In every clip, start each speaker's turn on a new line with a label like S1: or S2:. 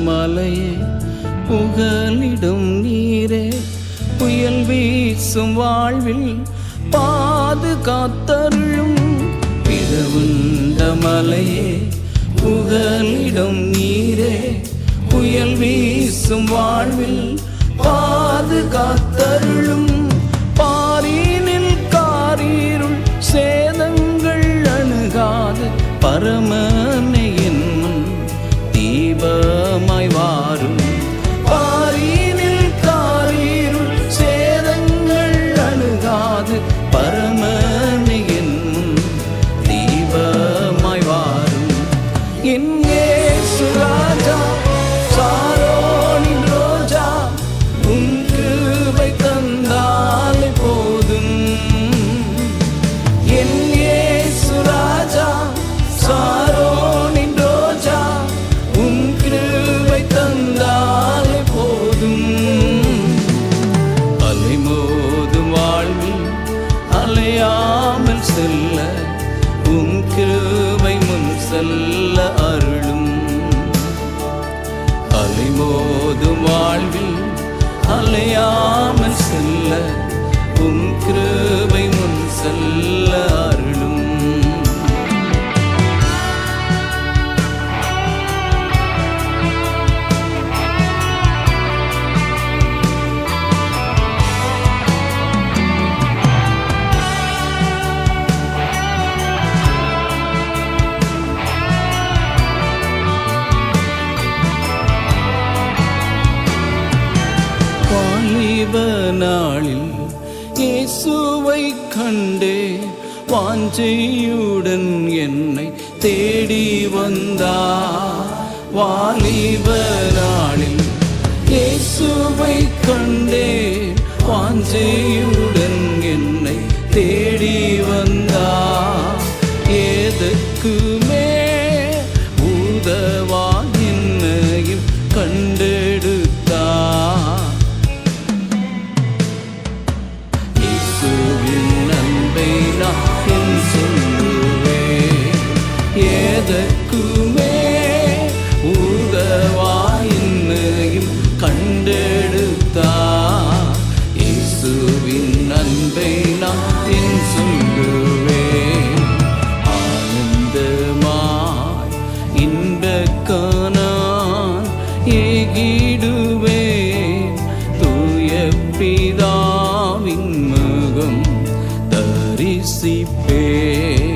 S1: மலையே புகலிடும் நீரே. புயல் வீசும் வாழ்வில் பாதுகாத்தருளும். பிறவுண்ட மலையே புகலிடும் நீரே. புயல் வீசும் வாழ்வில் பாதுகாத்தருளும். ไป அலையாமல் செல்ல உன் கிருபை முன் செல்ல அருளும் நாளில் இயேசுவை கண்டே வாஞ்சையுடன் என்னை தேடி வந்தா. வாலிப நாளில் இயேசுவை கண்டே வாஞ்சையுடன் அன்பை நான் சொல்லுவேன் எதற்குமே உதவா என்னையும் கண்டெடுத்தா ஆனந்தமாய் இன்பக்கானான் ஏகிடுவேன் தூய பிதாவின் முகம் príncipe.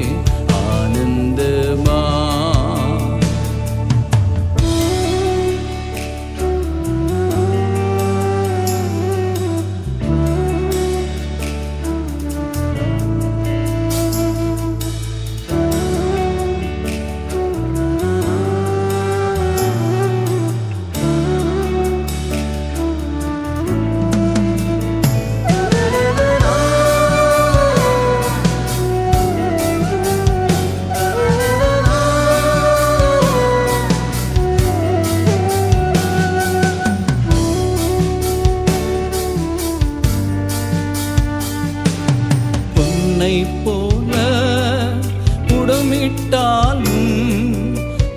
S1: விட்டாலும்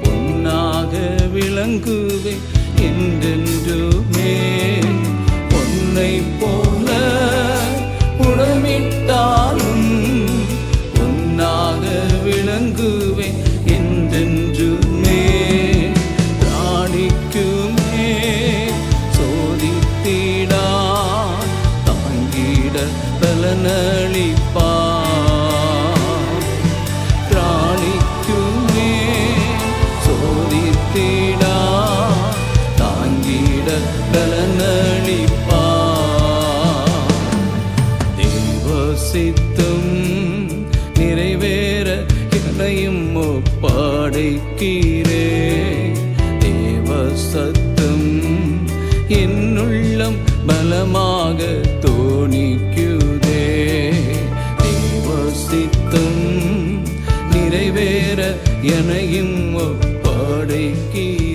S1: பொன்னாக விளங்குவே என்றென்றுமே பொன்னை போ ஒப்படைக்கிறே தேவ சத்தம் என்னுள்ளம் பலமாக தோணிக்குதே. தேவ சித்தம் நிறைவேற எனையும் ஒப்படைக்கிறே